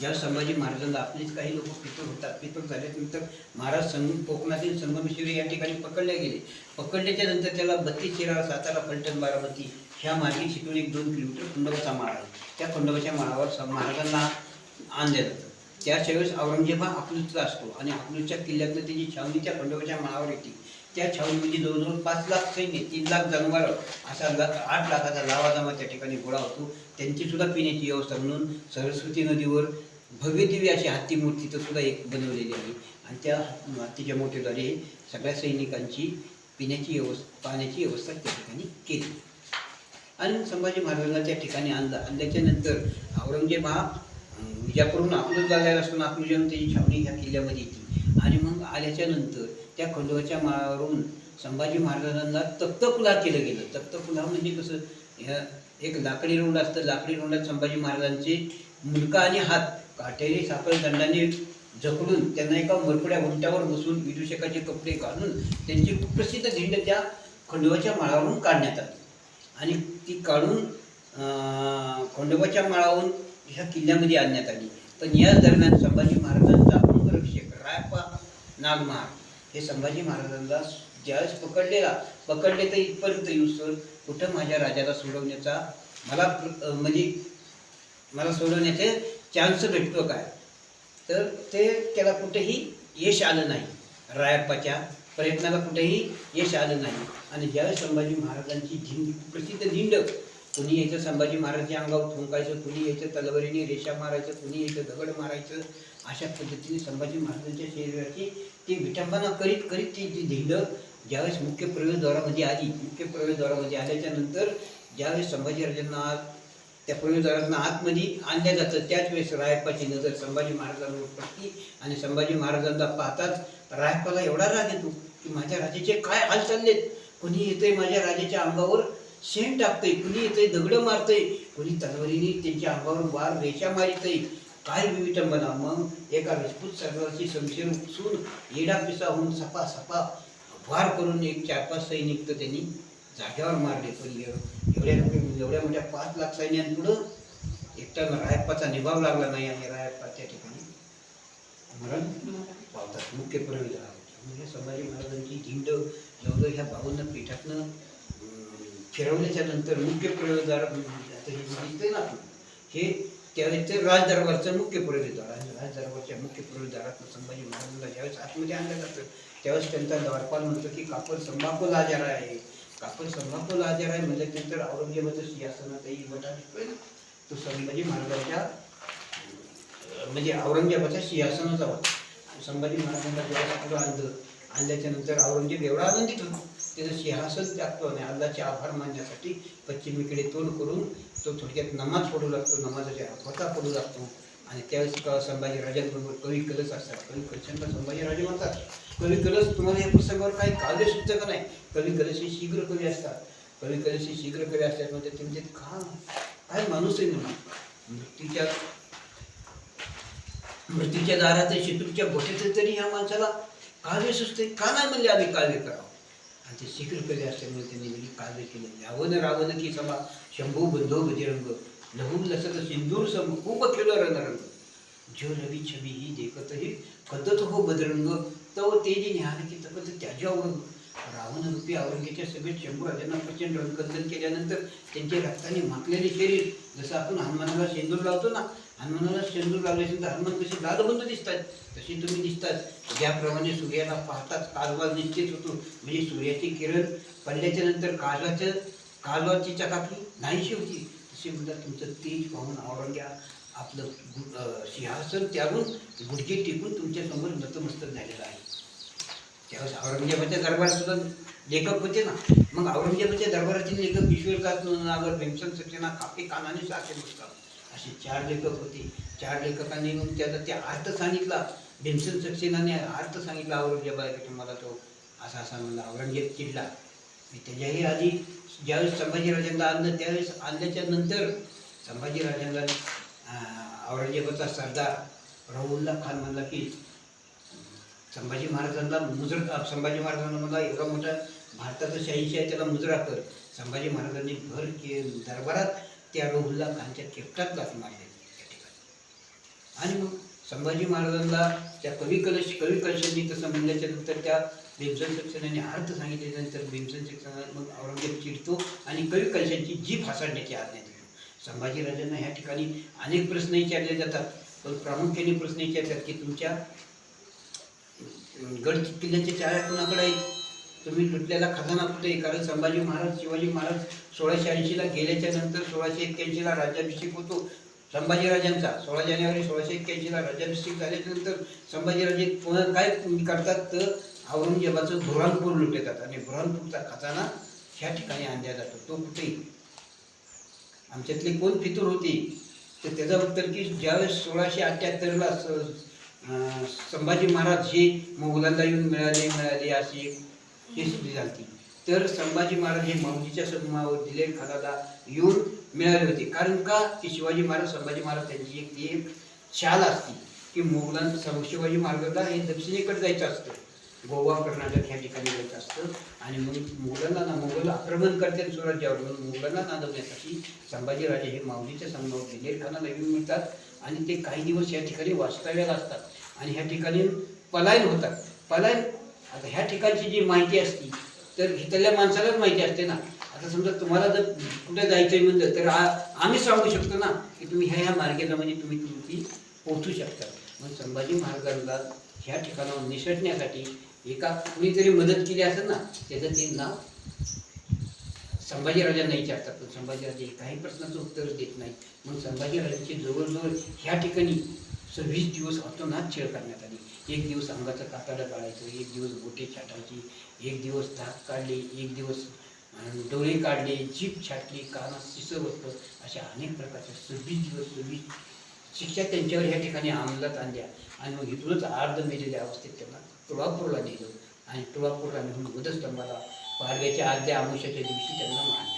ज्या संभाजी महाराजांना आपलीच काही लोक पितळ होतात पितळ झाल्यानंतर महाराज संग कोकणातील संगमेश्वरी या ठिकाणी पकडले गेले. पकडल्याच्या नंतर त्याला बत्तीस शिराळा सातारा फलटण बारामती ह्या मार्गे शिकून एक दोन किलोमीटर खंडोबाचा माळा आहे. त्या खंडोबाच्या माळावर महाराजांना आणलं जातं. त्याच वेळेस औरंगजेब हा अकलूजचा असतो आणि अकलूजच्या किल्ल्यातनं त्याची छावणी त्या खंडोबाच्या माळावर येते. त्या छावणीमध्ये जवळजवळ पाच लाख सैन्य तीन लाख जनावरं असा लाख आठ लाखाचा लावाजमा त्या ठिकाणी गोळा होतो. त्यांची सुद्धा पिण्याची व्यवस्था म्हणून सरस्वती नदीवर भव्य दिव्य अशी हत्ती मूर्ती तर सुद्धा एक बनवलेली आहे. आणि त्या हत्तीच्या मोठेद्वारे सगळ्या सैनिकांची पिण्याची व्यवस्था पाण्याची व्यवस्था त्या ठिकाणी केली. आणि संभाजी महाराजांना त्या ठिकाणी आणला. आणल्याच्या नंतर औरंगजेब हा विजापूरहून अकलूज झालेला असताना आपली येऊन त्याची छावणी ह्या किल्ल्यामध्ये येते. आणि मग आल्याच्यानंतर त्या खंडोबाच्या माळावरून संभाजी महाराजांना तख्तपुला केलं गेलं. तख्तपुला म्हणजे कसं ह्या एक लाकडी रोंड असतं. लाकडी रोंडात संभाजी महाराजांचे मुलका आणि हात काटेरी साखर दंडाने जकडून त्यांना एका मरकड्या उलट्यावर बसून विदूषकाचे कपडे काढून त्यांची प्रसिद्ध झेंड त्या खंडोबाच्या माळावरून काढण्यात आली. आणि ती काढून खंडोबाच्या माळावरून ह्या किल्ल्यामध्ये आणण्यात आली. पण या दरम्यान संभाजी महाराजांचा अंगरक्षक रायपा नागमहार हे संभाजी महाराजांना ज्यावेळेस पकडलेला पकडले तर इथपर्यंत येऊसर कुठं माझ्या राजाला सोडवण्याचा? मला प्र- म्हणजे मला सोडवण्याचे चान्स भेटतो काय? तर ते त्याला कुठेही यश आलं नाही. रायप्पाच्या प्रयत्नाला कुठेही यश आलं नाही. आणि ज्यावेळेस संभाजी महाराजांची झिंड प्रसिद्ध झिंड कुणी यायचं संभाजी महाराजांच्या अंगावर थुंकायचं कुणी यायचं तलवारीने रेषा मारायचं कुणी यायचं दगड मारायचं अशा पद्धतीने संभाजी महाराजांच्या शरीराची ती विटंबना करीत करीत ती जी झिंड ज्यावेळेस मुख्य प्रवेशद्वारामध्ये आली मुख्य प्रवेशद्वारामध्ये आल्याच्यानंतर ज्यावेळेस संभाजीराजांना आत त्या प्रवेशद्वारांना आतमध्ये आणल्या जातं त्याच वेळेस रायप्पाची नजर संभाजी महाराजांवर पडती आणि संभाजी महाराजांना पाहताच रायप्पाला एवढा राग येतो की माझ्या राजाचे काय हाल चाललेत? कुणी येतंय माझ्या राजाच्या अंगावर शेण टाकतंय? कुणी येतंय दगडं मारतंय? कुणी तलवारीने त्यांच्या अंगावर वार रेषा मारितंय? काय विविटंबना मग एका राजपूत सरदाराची शमशेर उपसून येडा पिसा होऊन सपा सपा वार करून एक चार पाच सैनिक तर त्यांनी जाग्यावर मारले. पण एवढ्या म्हणजे एवढ्या मोठ्या पाच लाख सैन्यांपुढं एकटा रायप्पाचा निभाव लागला नाही आणि रायप्पा त्या ठिकाणी मरण पावतात. मुख्य प्रवेश म्हणजे संभाजी महाराजांची झिंड जेवढं ह्या बावन्न पीठातनं फिरवल्याच्या नंतर मुख्य प्रवेशद्वार हे ना हे त्यावेळेस ते राजदरबारचा मुख्य प्रवेशद्वार आहे राजदरबारच्या मुख्य प्रवेशद्वारातनं संभाजी महाराजांना ज्यावेळेस आतमध्ये आणलं जातं त्यावेळेस त्यांचा द्वारपाल म्हणतो की कापड संभाको आजार आहे. कापड संभाको आजार आहे म्हणजे नंतर औरंगजेबाचं सिंहासनातही बटा तो संभाजी महाराजांच्या म्हणजे औरंगजेबाच्या सिंहासनाचा होता. संभाजी महाराजांना जेव्हा आणलं आणल्याच्या नंतर औरंगजेब एवढा आनंदित होतो. त्याचं सिंहासन त्यागतो आणि अल्लाचे आभार मानण्यासाठी पश्चिमेकडे तोंड करून तो थोडक्यात नमाज पडू लागतो नमाजाच्या होता पडू लागतो. आणि त्यावेळेस संभाजी राजांबरोबर कवी कलश असतात. कवी कलशांना संभाजी राजे म्हणतात. कवी कलश तुम्हाला या पुस्तकावर काही काव्य सुचतं का नाही. कवी कलश हे शीघ्र कवी असतात. कवी कलश हे शीघ्र कवी असतात म्हणजे त्यांचे का काय माणूस आहे म्हणून? मृत्यूच्या मृत्यूच्या दारात शत्रूच्या बोटीत तरी ह्या माणसाला काव्य सुचते का नाही म्हणले आम्ही काव्य करावं? आणि ते शीघ्र कधी असल्यामुळे त्यांनी म्हणजे काव्य केलं. यावन रावण की समा शंभू बंधो बजरंग लहू लसत सिंदूर सम खूप खेळ रणरंग जो रवी छबी ही देखत ही कदत हो बदरंग तव तेजी ज्ञान की तपत त्याच्या औरंग रावण रूपी औरंगेच्या सभेत शंभू राजांना प्रचंड रंगकंदन केल्यानंतर त्यांचे रक्ताने माखलेले शरीर जसं आपण हनुमानाला शेंदूर लावतो ना हनुमानाला शेंदूर लावल्यानंतर हनुमान कसे दादबंद दिसतात. तशी तुम्ही दिसतात. ज्याप्रमाणे सूर्याला पाहताच कालवा निश्चित होतो. म्हणजे सूर्याची किरण पडल्याच्या नंतर कालवाच्या कालवाची चकाकी नाहीशी होती तसे म्हणतात तुमचं तेज पाहून औरंग्या आपलं सिंहासन त्यागून गुडघे टिकून तुमच्यासमोर नतमस्तक झालेलं आहे. त्यावेळेस औरंगजेबाच्या दरबारात सुद्धा लेखक होते ना. मग औरंगजेबाच्या दरबाराचे लेखक विश्वदास नागर भीमसन सक्सेना कापे कानाने साचे पुस्तक असे चार लेखक होते. चार लेखकांनी मग त्याचा त्या अर्थ सांगितला. भीमसेन सक्सेनाने अर्थ सांगितला औरंगजेबा की तो असा असा म्हणला औरंगजेब चिडला. मी त्याच्याही आधी ज्यावेळेस संभाजीराजांना आणलं त्यावेळेस आणल्याच्या नंतर संभाजीराजांना औरंगजेबाचा सरदार रहुल्ला खान म्हणला की संभाजी महाराजांना मुजरा संभाजी महाराजांना म्हणला एवढा मोठा भारताचा शाहीशी आहे त्याला मुजरा कर. संभाजी महाराजांनी भर के दरबारात त्या रोहुल्ला खानच्या केपटात लाथ मारली. त्या ठिकाणी. आणि मग संभाजी महाराजांना त्या कवी कलश कवी कलशांनी तसं म्हणल्याच्या नंतर त्या भीमसन सक्सेनाने अर्थ सांगितल्यानंतर भीमसन सक्सेना मग औरंगजेब चिडतो आणि कवी कलशांची जीभ हासाडण्याची आज्ञा देतो. संभाजीराजांना ह्या ठिकाणी अनेक प्रश्न विचारले जातात. पण प्रामुख्याने प्रश्न विचारतात की तुमच्या गड किल्ल्याच्या चाव्या कोणाकडे आहेत? तुम्ही लुटलेला खजाना कुठे आहे? कारण संभाजी महाराज शिवाजी महाराज सोळाशे ऐंशीला गेल्याच्यानंतर सोळाशे एक्क्याऐंशीला राज्याभिषेक होतो. संभाजीराजांचा सोळा जानेवारी सोळाशे एक्क्याऐंशीला राज्याभिषेक झाल्याच्यानंतर संभाजीराजे पुन्हा काय करतात तर औरंगजेबाचं बुरहानपूर लुटतात आणि बुरहानपूरचा खजाना ह्या ठिकाणी आणला जातो. तो कुठे आमच्यातले कोण फितूर होती तर त्याचं उत्तर की ज्यावेळेस सोळाशे अठ्ठ्याहत्तरला संभाजी महाराज हे मोगलांना येऊन मिळाले मिळाले अशी एक हे सिद्धी झाली तर संभाजी महाराज हे माऊलीच्या समूहावर दिलेल्या खताला येऊन मिळाले होते. कारण का? की शिवाजी महाराज संभाजी महाराज त्यांची एक ती एक शाल असती की मोगलां शिवाजी महाराजांना हे दक्षिणेकडे जायचं असतं. गोवा कर्नाटक ह्या ठिकाणी जायचं असतं. आणि मग मुघलांना ना मुघल आक्रमण करतात स्वराज्यावर. म्हणून मुघलांना नांदवण्यासाठी संभाजीराजे हे माऊलीच्या समोर दिलेल्या खानाला येऊन मिळतात. आणि ते काही दिवस या ठिकाणी वास्तव्याला असतात. आणि ह्या ठिकाणी पलायन होतात. पलायन आता ह्या ठिकाणची जी माहिती असती तर इथल्या माणसालाच माहिती असते ना. आता समजा तुम्हाला जर कुठे जायचंय म्हणलं तर आम्ही सांगू शकतो ना की तुम्ही ह्या ह्या मार्गाला म्हणजे तुम्ही तुमची पोहोचू शकता. मग संभाजी महाराजांना ह्या ठिकाणावर निसटण्यासाठी एका कुणीतरी मदत केली असेल ना त्याचं ते नाव संभाजीराजांना विचारतात. पण संभाजीराजे काही प्रश्नाचं उत्तर देत नाही मग संभाजीराजांची जवळजवळ ह्या ठिकाणी सव्वीस दिवस अतोनात छेड करण्यात आली. एक दिवस अंगाचं कातडं काढायचं एक दिवस बोटे छाटायची एक दिवस धाक काढले एक दिवस डोळे काढले जीप छाटली कानात शिसर होतं अशा अनेक प्रकारच्या सव्वीस दिवस सव्वीस शिक्षा त्यांच्यावर ह्या ठिकाणी अंमलात आणल्या. आणि मग इथूनच अर्ध मेलेल्या अवस्थेत त्यांना तुळापूरला नेलं. आणि तुळापूरला नेऊन वधस्तंभाला पाडव्याच्या आदल्या आमुष्याच्या दिवशी त्यांना मानलं